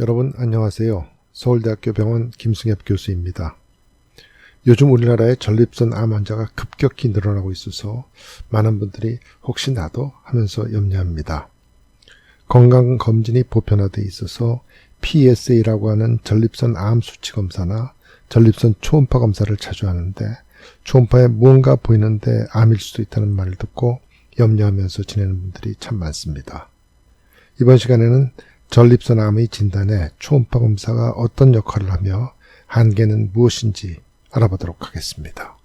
여러분 안녕하세요. 서울대학교 병원 김승엽 교수입니다. 요즘 우리나라의 전립선 암 환자가 급격히 늘어나고 있어서 많은 분들이 혹시 나도 하면서 염려합니다. 건강검진이 보편화되어 있어서 PSA라고 하는 전립선 암 수치 검사나 전립선 초음파 검사를 자주 하는데 초음파에 무언가 보이는데 암일 수도 있다는 말을 듣고 염려하면서 지내는 분들이 참 많습니다. 이번 시간에는 전립선 암의 진단에 초음파 검사가 어떤 역할을 하며 한계는 무엇인지 알아보도록 하겠습니다.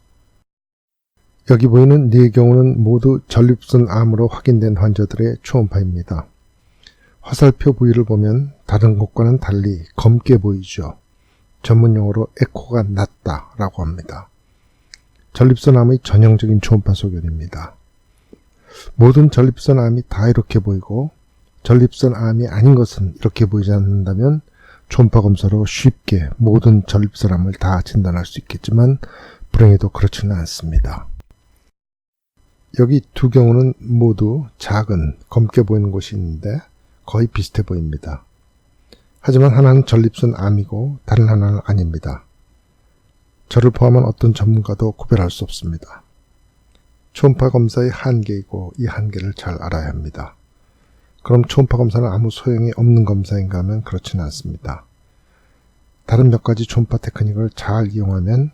여기 보이는 네 경우는 모두 전립선 암으로 확인된 환자들의 초음파입니다. 화살표 부위를 보면 다른 곳과는 달리 검게 보이죠. 전문 용어로 에코가 낮다 라고 합니다. 전립선 암의 전형적인 초음파 소견입니다. 모든 전립선 암이 다 이렇게 보이고 전립선 암이 아닌 것은 이렇게 보이지 않는다면 초음파 검사로 쉽게 모든 전립선 암을 다 진단할 수 있겠지만 불행히도 그렇지는 않습니다. 여기 두 경우는 모두 작은 검게 보이는 곳이 있는데 거의 비슷해 보입니다. 하지만 하나는 전립선 암이고 다른 하나는 아닙니다. 저를 포함한 어떤 전문가도 구별할 수 없습니다. 초음파 검사의 한계이고 이 한계를 잘 알아야 합니다. 그럼 초음파 검사는 아무 소용이 없는 검사인가 하면 그렇지는 않습니다. 다른 몇 가지 초음파 테크닉을 잘 이용하면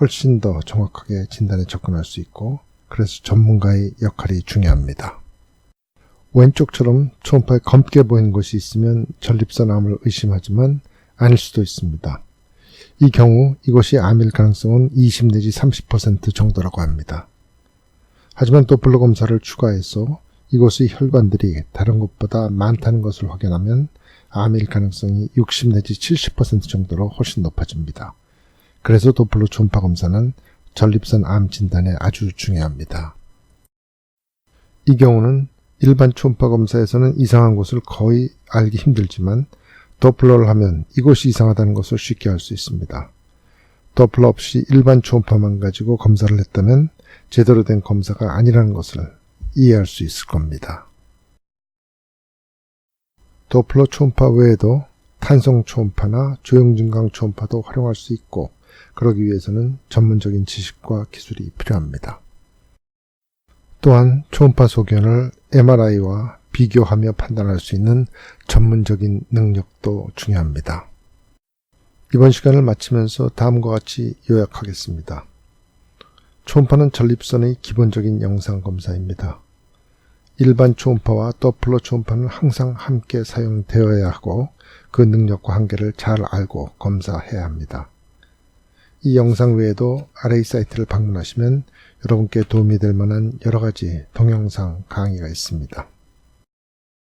훨씬 더 정확하게 진단에 접근할 수 있고 그래서 전문가의 역할이 중요합니다. 왼쪽처럼 초음파에 검게 보이는 것이 있으면 전립선 암을 의심하지만 아닐 수도 있습니다. 이 경우 이것이 암일 가능성은 20 내지 30% 정도라고 합니다. 하지만 도플러 검사를 추가해서 이곳의 혈관들이 다른 곳보다 많다는 것을 확인하면 암일 가능성이 60 내지 70% 정도로 훨씬 높아집니다. 그래서 도플러 초음파 검사는 전립선 암 진단에 아주 중요합니다. 이 경우는 일반 초음파 검사에서는 이상한 곳을 거의 알기 힘들지만 도플러를 하면 이곳이 이상하다는 것을 쉽게 알 수 있습니다. 도플러 없이 일반 초음파만 가지고 검사를 했다면 제대로 된 검사가 아니라는 것을 이해할 수 있을 겁니다. 도플러 초음파 외에도 탄성 초음파나 조형증강 초음파도 활용할 수 있고 그러기 위해서는 전문적인 지식과 기술이 필요합니다. 또한 초음파 소견을 MRI와 비교하며 판단할 수 있는 전문적인 능력도 중요합니다. 이번 시간을 마치면서 다음과 같이 요약하겠습니다. 초음파는 전립선의 기본적인 영상 검사입니다. 일반 초음파와 더플러 초음파는 항상 함께 사용되어야 하고 그 능력과 한계를 잘 알고 검사해야 합니다. 이 영상 외에도 아래 사이트를 방문하시면 여러분께 도움이 될 만한 여러 가지 동영상 강의가 있습니다.